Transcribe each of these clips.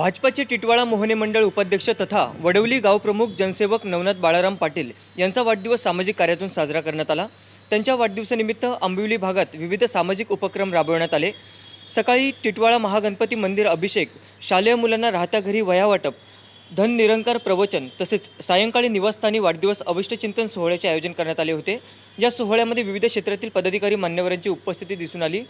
भाजपाचे टिटवाळा मोहने मंडळ उपाध्यक्ष तथा वडवली गावप्रमुख जनसेवक नवनाथ बाळाराम पाटील यांचा वाढदिवस सामाजिक कार्यातून साजरा करण्यात आला. त्यांच्या वाढदिवसानिमित्त आंबिवली भागात विविध सामाजिक उपक्रम राबवण्यात आले. सकाळी टिटवाळा महागणपती मंदिर अभिषेक शालेय मुलांना राहत्या घरी वह्या वाटप धन निरंकार प्रवचन तसेच सायंकाळी निवासस्थानी वाढदिवस अविष्टचिंतन सोहळ्याचे आयोजन करण्यात आले होते. या सोहळ्यामध्ये विविध क्षेत्रातील पदाधिकारी मान्यवरांची उपस्थिती दिसून आली.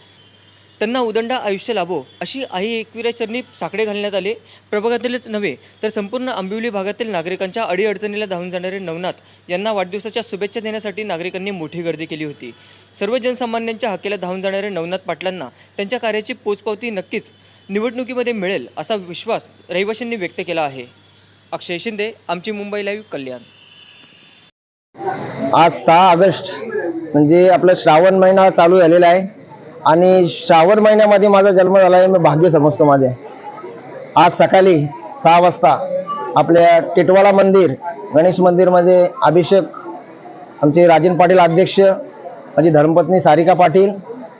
त्यांना उदंड आयुष्य लाभो अशी आई एकविरा चरणी साकडे घालण्यात आले. प्रभागातीलच नव्हे तर संपूर्ण आंबिवली भागातील नागरिकांच्या अडीअडचणीला धावून जाणारे नवनाथ यांना वाढदिवसाच्या शुभेच्छा देण्यासाठी नागरिकांनी मोठी गर्दी केली होती. सर्व जनसामान्यांच्या हक्केला धावून जाणारे नवनाथ पाटलांना त्यांच्या कार्याची पोचपावती नक्कीच निवडणुकीमध्ये मिळेल असा विश्वास रहिवाशांनी व्यक्त केला आहे. अक्षय शिंदे आमची मुंबई लाईव्ह कल्याण. आज सहा ऑगस्ट म्हणजे आपला श्रावण महिना चालू झालेला आहे. आणि श्रावण महिन्यामध्ये माझा जन्म झाला आहे मी भाग्य समजतो माझे. आज सकाळी सहा वाजता आपल्या टिटवाळा मंदिर गणेश मंदिरमध्ये अभिषेक आमचे राजन पाटील अध्यक्ष माझी धर्मपत्नी सारिका पाटील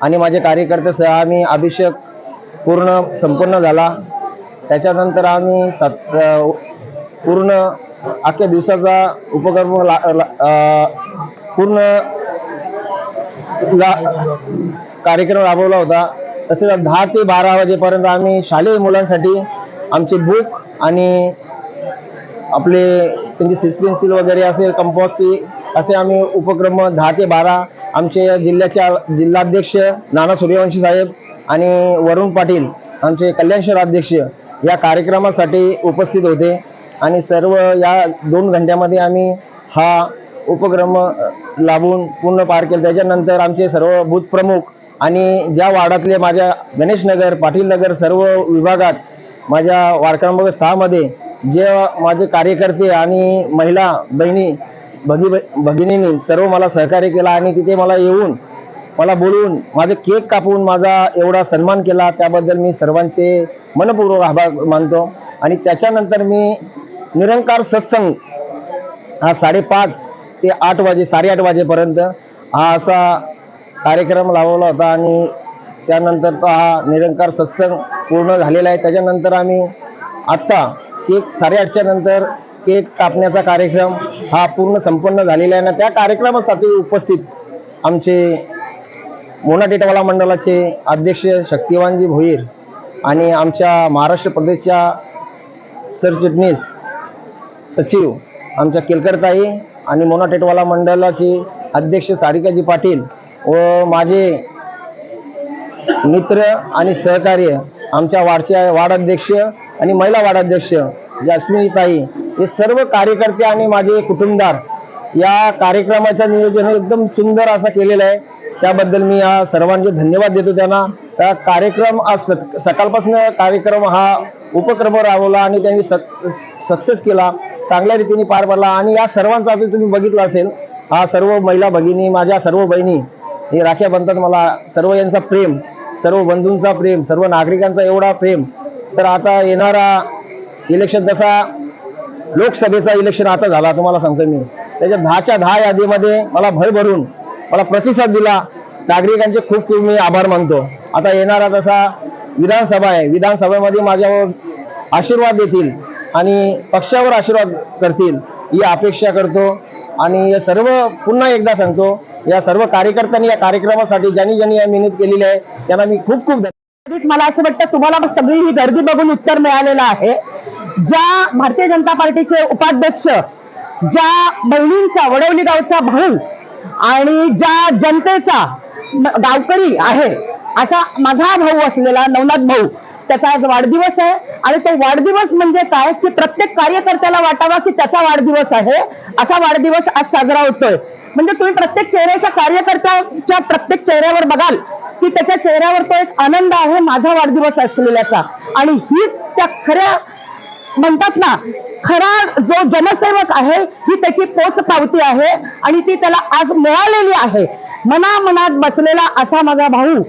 आणि माझे कार्यकर्ते सह आम्ही अभिषेक पूर्ण संपन्न झाला. त्याच्यानंतर आम्ही सत पूर्ण अख्ख्या दिवसाचा उपक्रम ला, ला, पूर्ण ला, कार्यक्रम राबवला होता. तसेच दहा ते बारा वाजेपर्यंत आम्ही शालेय मुलांसाठी आमचे बुक आणि आपले त्यांचे सिस्पेन्सिल वगैरे असेल कंपॉसची असे आम्ही उपक्रम दहा ते बारा आमचे जिल्ह्याच्या जिल्हाध्यक्ष नाना सूर्यवंशी साहेब आणि वरुण पाटील आमचे कल्याणशहर अध्यक्ष या कार्यक्रमासाठी उपस्थित होते. आणि सर्व या दोन घंट्यामध्ये आम्ही हा उपक्रम लाभून पूर्ण पार केला. त्याच्यानंतर आमचे सर्व बूथ प्रमुख आणि ज्या वार्डातले माझ्या गणेशनगर पाटीलनगर सर्व विभागात माझ्या वार्ड क्रमांक सहामध्ये जे माझे कार्यकर्ते आणि महिला बहिणी भगी भगिनींनी सर्व मला सहकार्य केला आणि तिथे मला येऊन मला बोलवून माझे केक कापून माझा एवढा सन्मान केला. त्याबद्दल मी सर्वांचे मनपूर्वक आभार मानतो. आणि त्याच्यानंतर मी निरंकार सत्संग हा साडेपाच ते आठ वाजे साडेआठ वाजेपर्यंत हा असा कार्यक्रम लावला होता आणि त्यानंतर तो हा निरंकार सत्संग पूर्ण झालेला आहे. त्याच्यानंतर आम्ही आत्ता केक साडेआठच्या नंतर केक कापण्याचा कार्यक्रम हा पूर्ण संपन्न झालेला आहे. ना त्या कार्यक्रमासाठी उपस्थित आमचे मोना टेटवाला मंडळाचे अध्यक्ष शक्तिवानजी भोईर आणि आमच्या महाराष्ट्र प्रदेशच्या सरचिटणीस सचिव आमच्या केलकरताई आणि मोना टेटवाला मंडळाचे अध्यक्ष सारिकाजी पाटील व माझे मित्र आणि सहकार्य आमच्या वार्डच्या वाडाध्यक्ष आणि महिला वाडाध्यक्ष जास्मिनीताई हे सर्व कार्यकर्ते आणि माझे कुटुंबदार या कार्यक्रमाचं नियोजन एकदम सुंदर असं केलेलं आहे. त्याबद्दल मी या सर्वांचे धन्यवाद देतो त्यांना. त्या कार्यक्रम आज सकाळपासून कार्यक्रम हा उपक्रम राबवला आणि त्यांनी सक्सेस केला. चांगल्या रीतीने पार पडला. आणि या सर्वांचा तुम्ही बघितलं असेल हा सर्व महिला भगिनी माझ्या सर्व बहिणी हे राख्या बनतात मला. सर्व यांचा प्रेम सर्व बंधूंचा प्रेम सर्व नागरिकांचा एवढा प्रेम. तर आता येणारा इलेक्शन जसा लोकसभेचा इलेक्शन आता झाला तुम्हाला सांगतो मी. त्याच्या दहाच्या दहा यादीमध्ये मला भर भरून मला प्रतिसाद दिला. नागरिकांचे खूप खूप मी आभार मानतो. आता येणारा तसा विधानसभा आहे विधानसभेमध्ये माझ्यावर आशीर्वाद देतील आणि पक्षावर आशीर्वाद करतील ही अपेक्षा करतो. आणि सर्व पुन्हा एकदा सांगतो या सर्व कार्यकर्त्यांनी या कार्यक्रमासाठी ज्यांनी ज्यांनी या मेहनत केलेली आहे त्यांना मी खूप खूप धन्यवाद. मला असं वाटतं तुम्हाला सगळी ही गर्दी बघून उत्तर मिळालेलं आहे. ज्या भारतीय जनता पार्टीचे उपाध्यक्ष ज्या बहिणींचा वडवली गावचा भाऊ आणि ज्या जनतेचा गावकरी आहे असा माझा भाऊ असलेला नवनाथ भाऊ त्याचा आज वाढदिवस आहे. आणि तो वाढदिवस म्हणजे काय? की प्रत्येक कार्यकर्त्याला वाटावा की त्याचा वाढदिवस आहे. असा वाढदिवस आज साजरा होतोय. म्हणजे तुम्ही प्रत्येक चेहऱ्याच्या कार्यकर्त्याच्या प्रत्येक चेहऱ्यावर बघाल की त्याच्या चेहऱ्यावर तो एक आनंद आहे माझा वाढदिवस असलेल्याचा. आणि हीच त्या खऱ्या म्हणतात ना खरा जो जनसेवक आहे ही त्याची पोच पावती आहे आणि ती त्याला आज मिळालेली आहे. मनामनात बसलेला असा माझा भाऊ.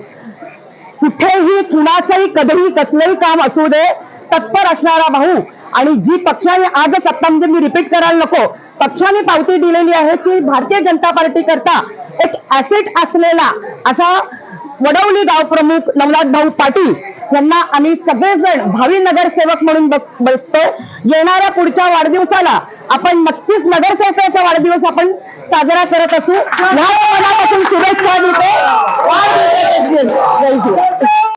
कुठेही कुणाचंही कधीही कसलंही काम असू दे तत्पर असणारा भाऊ. आणि जी पक्षाने आजच आता म्हणजे मी रिपीट करायला नको पक्षाने पावती दिलेली आहे की भारतीय जनता पार्टी करता एक ऍसेट असलेला असा वडवली गाव प्रमुख नवनाथ भाऊ पाटील यांना आम्ही सगळेजण भावी नगरसेवक म्हणून बघ- बघतो येणाऱ्या पुढच्या वाढदिवसाला आपण नक्कीच नगरसेवकाचा वाढदिवस आपण साजरा करत असू. या मनापासून शुभेच्छा देते. जय